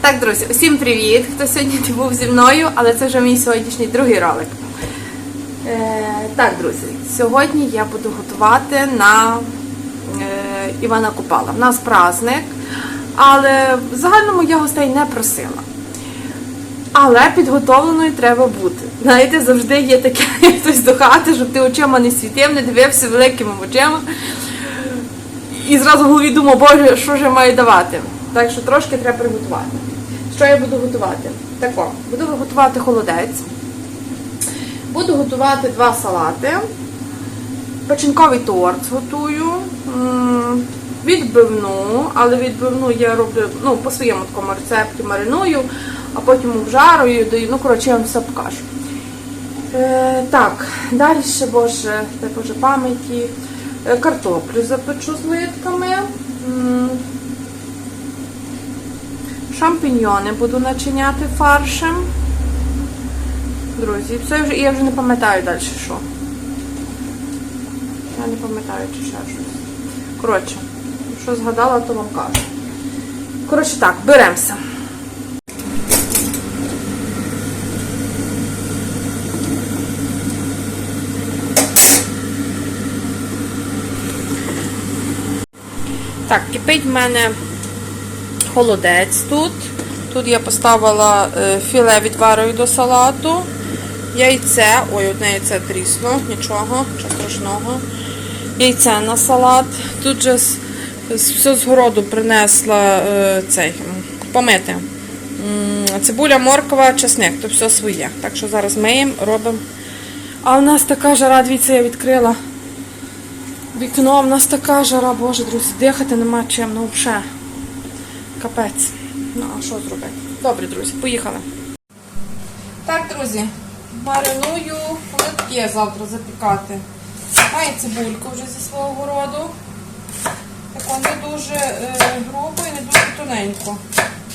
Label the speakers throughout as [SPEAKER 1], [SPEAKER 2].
[SPEAKER 1] Так, друзі, усім привіт! Хто сьогодні був зі мною, але це вже мій сьогоднішній другий ролик. Е, так, друзі, сьогодні я буду готувати на е, Івана Купала. У нас праздник, але в загальному я гостей не просила. Але підготовленою треба бути. Знаєте, завжди є таке, хтось до хати, щоб ти очима не світив, не дивився великими очима. І зразу в голові думав, боже, що ж я маю давати. Так що трошки треба приготувати. Що я буду готувати? Тако, буду готувати холодець. Буду готувати два салати. Печінковий торт готую. Відбивну, але відбивну я роблю ну, по своєму такому рецепті мариную, а потім обжарую, даю. Ну, коротше, я вам все покажу. Е, так, далі ще, боже, Боже пам'яті. Е, Картоплю запечу з литками. Шампіньйони буду начиняти фаршем. Друзі, це вже, я вже не пам'ятаю далі що. Я не пам'ятаю, чи ще щось. Коротше, що згадала, то вам кажу. Коротше так, беремося. Так, кипить в мене холодець тут. Тут я поставила е, філе відварою до салату, яйце, ой, одне яйце трісно, нічого, нічого страшного. Яйце на салат. Тут же все з городу принесла е, цей, помити. Цибуля, морква, чесник, то все своє. Так що зараз миємо, робимо. А в нас така жара, дивіться, я відкрила вікно, в нас така жара, боже, друзі, дихати нема чим, ну взагалі. Капець. Ну, а що зробити? Добре, друзі, поїхали. Так, друзі, мариную литки завтра запікати. Маю цибульку вже зі свого городу. Так не дуже е, грубо і не дуже тоненько.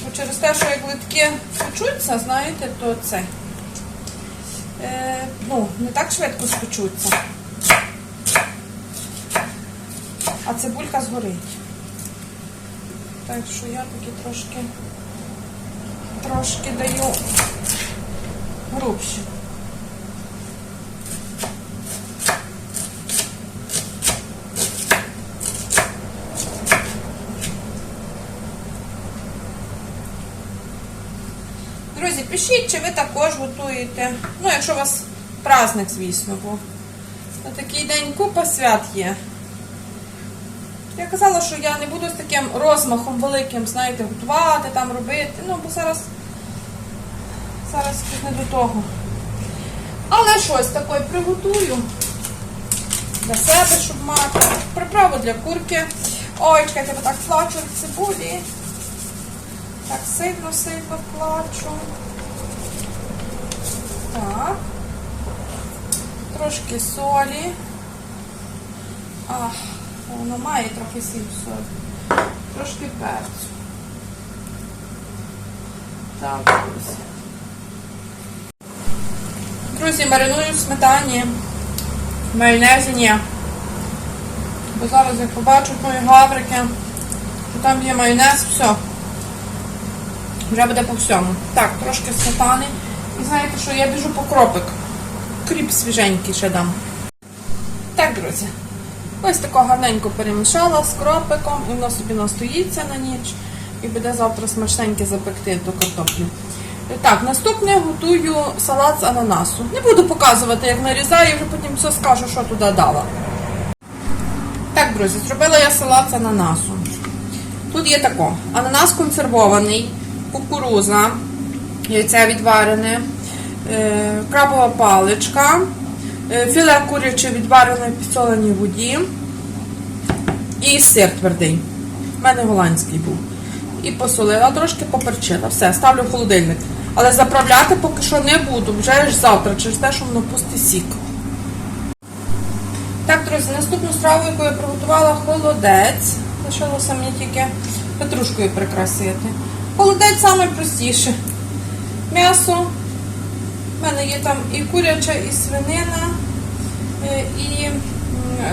[SPEAKER 1] Бо через те, що як литки спечуться, знаєте, то це. Е, ну, не так швидко спечуться. А цибулька згорить. Так що я таки трошки трошки даю грубші. Друзі, пишіть, чи ви також готуєте. Ну, якщо у вас праздник, звісно, бо на такий день купа свят є. Я казала, що я не буду з таким розмахом великим, знаєте, готувати, там робити. Ну, бо зараз зараз не до того. Але щось таке приготую для себе, щоб мати. Приправу для курки. Ой, чекайте, бо так плачу в цибулі. Так сильно сильно плачу. Так. Трошки солі. Ах. Воно має трохи сіль. Трошки перцю. Так, друзі. Друзі, мариную сметані. В майонезі. Бо зараз як побачать мої гаврики, що там є майонез, все. Вже буде по всьому. Так, трошки сметани. І знаєте, що я біжу по кропик. Кріп свіженький ще дам. Так, друзі. Ось тако гарненько перемішала з кропиком, і воно собі настоїться на ніч і буде завтра смачненьке запекти до картоплі. Так, наступне готую салат з ананасу. Не буду показувати, як нарізаю, вже потім все скажу, що туди дала. Так, друзі, зробила я салат з ананасу. Тут є тако: ананас консервований, кукуруза, яйце відварене, е, крабова паличка. Е, Філе куряче відварене в підсоленій воді. І сир твердий. У мене голландський був. І посолила трошки, поперчила. Все, ставлю в холодильник. Але заправляти поки що не буду, вже ж завтра, через те, що воно пустить сік. Так, друзі, наступну страву, яку я приготувала, холодець. Лишилося мені тільки петрушкою прикрасити. Холодець найпростіше. М'ясо. У мене є там і куряча, і свинина, е, і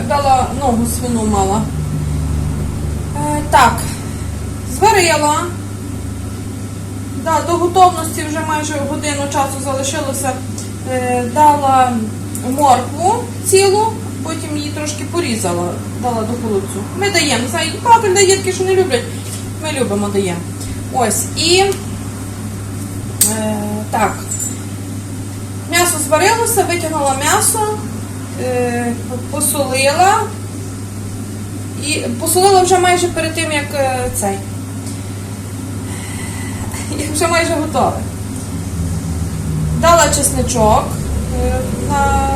[SPEAKER 1] дала ногу свину мала. Е, Так, зварила, Да, до готовності вже майже годину часу залишилося. Е, дала моркву цілу, потім її трошки порізала, дала до холодцю. Ми даємо. Знаю, багато людей такі, що не люблять. Ми любимо даємо. Ось. І е, так. М'ясо зварилося, витягнула м'ясо, е, посолила. І посолила вже майже перед тим, як е, цей. Як вже майже готове. Дала чесничок е, на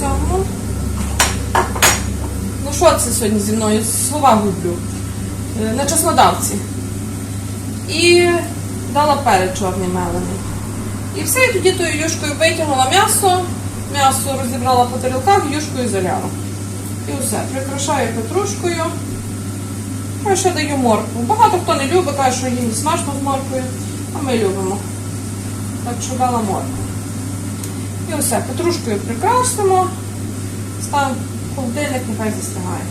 [SPEAKER 1] цьому. Ну що це сьогодні зі мною? Слова гублю. На чеснодавці. І дала перець чорний мелений. І все, і тоді тою юшкою витягнула м'ясо, м'ясо розібрала по тарілках, юшкою заляла. І все. Прикрашаю петрушкою. А ще даю моркву. Багато хто не любить, каже, що їм смачно з морквою, а ми любимо. Так що дала моркву. І все, петрушкою прикрасимо, ставимо холодильник, нехай застигає.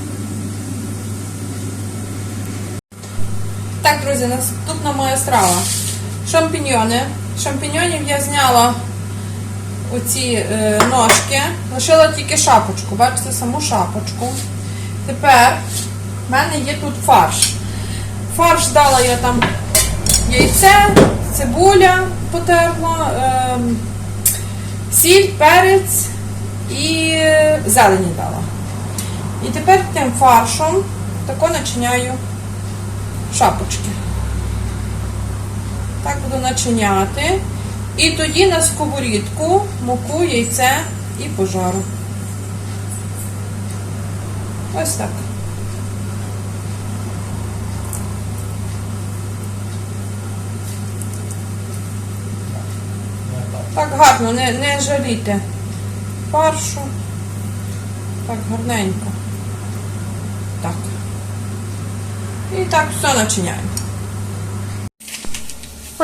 [SPEAKER 1] Так, друзі, наступна моя страва. Шампіньйони. З Шампіньйонів я зняла оці е, ножки, лишила тільки шапочку, бачите, саму шапочку. Тепер в мене є тут фарш. Фарш дала я там яйце, цибуля потерла, е, сіль, перець і зелені дала. І тепер тим фаршом тако начиняю шапочки. Так буду начиняти. І тоді на сковорідку муку, яйце і пожару. Ось так. Так гарно, не, не жалійте фаршу. Так гарненько. Так. І так все начиняємо.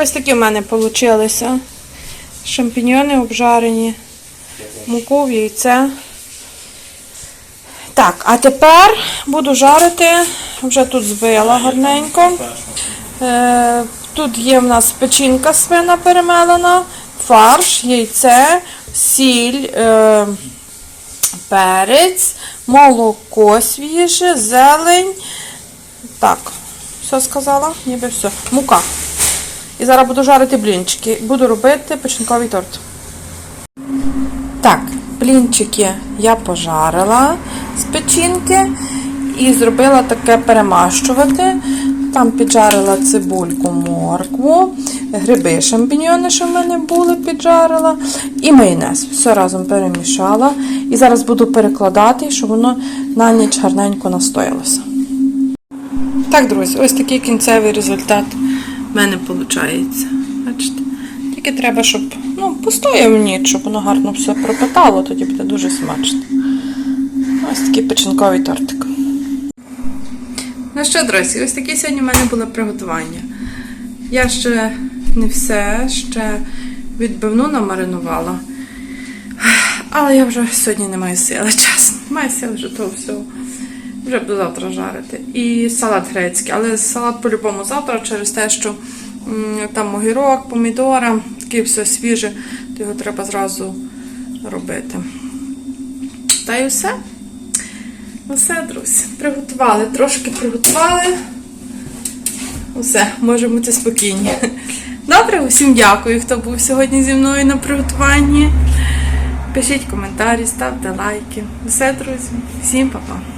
[SPEAKER 1] Ось такі в мене вийшли. Шампіньйони обжарені, муку в яйце. Так, а тепер буду жарити, вже тут збила гарненько. Е, тут є в нас печінка свина перемелена, фарш, яйце, сіль, е, перець, молоко свіже, зелень. Так, все сказала? Ніби все. Мука. І зараз буду жарити блінчики. Буду робити печінковий торт. Так, блінчики я пожарила з печінки і зробила таке перемащувати. Там піджарила цибульку, моркву, гриби шампіньйони, що в мене були, піджарила, і майонез. Все разом перемішала. І зараз буду перекладати, щоб воно на ніч гарненько настоялося. Так, друзі, ось такий кінцевий результат в мене виходить. Бачите? Тільки треба, щоб ну, постояв ніч, щоб воно гарно все пропитало, тоді буде дуже смачно. Ось такий печінковий тортик. Ну що, друзі, ось таке сьогодні в мене було приготування. Я ще не все, ще відбивну намаринувала. Але я вже сьогодні не маю сили, чесно. Маю сили вже того всього. Вже буду завтра жарити. І салат грецький. Але салат по-любому завтра через те, що там огірок, помідора, таке все свіже, то його треба зразу робити. Та й все. Все, друзі. Приготували. Трошки приготували. Все, можемо бути спокійні. Добре, усім дякую, хто був сьогодні зі мною на приготуванні. Пишіть коментарі, ставте лайки. Все, друзі. Всім па-па.